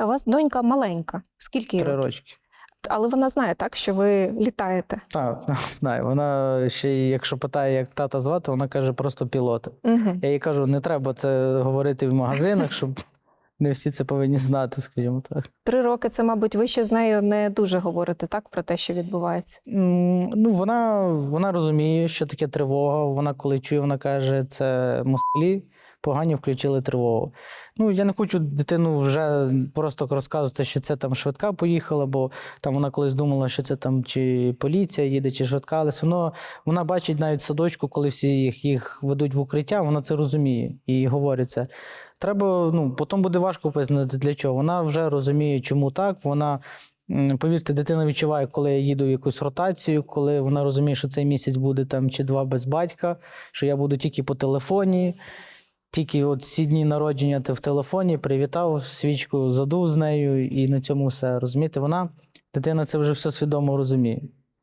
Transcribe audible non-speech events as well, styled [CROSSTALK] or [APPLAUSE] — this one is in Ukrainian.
А у вас донька маленька. Скільки їй Три років? рочки. Але вона знає так, що ви літаєте. Так, [LAUGHS] знаю. Вона ще й, якщо питає, як тата звати, вона каже просто пілот. Угу. Я їй кажу, не треба це говорити в магазинах, щоб не всі це повинні знати, скажімо так. Три роки це, мабуть, ви ще з нею не дуже говорите так про те, що відбувається. М, Ну, вона, вона розуміє, що таке тривога. Вона коли чує, вона каже, це москалі погані включили тривогу. Ну, я не хочу дитину вже просто розказувати, що це там швидка поїхала, бо там вона колись думала, що це там чи поліція їде, чи швидка, але все одно вона бачить навіть садочку, коли всі їх, їх ведуть в укриття, вона це розуміє і говорить це. Треба, ну, потім буде важко пояснити, для чого. Вона вже розуміє, чому так. Вона Повірте, дитина відчуває, коли я їду в якусь ротацію, коли вона розуміє, що цей місяць буде там чи два без батька, що я буду тільки по телефоні. Тільки от всі дні народження ти в телефоні, привітав, свічку задув з нею, і на цьому все. Розумієте, вона, дитина це вже все свідомо розуміє.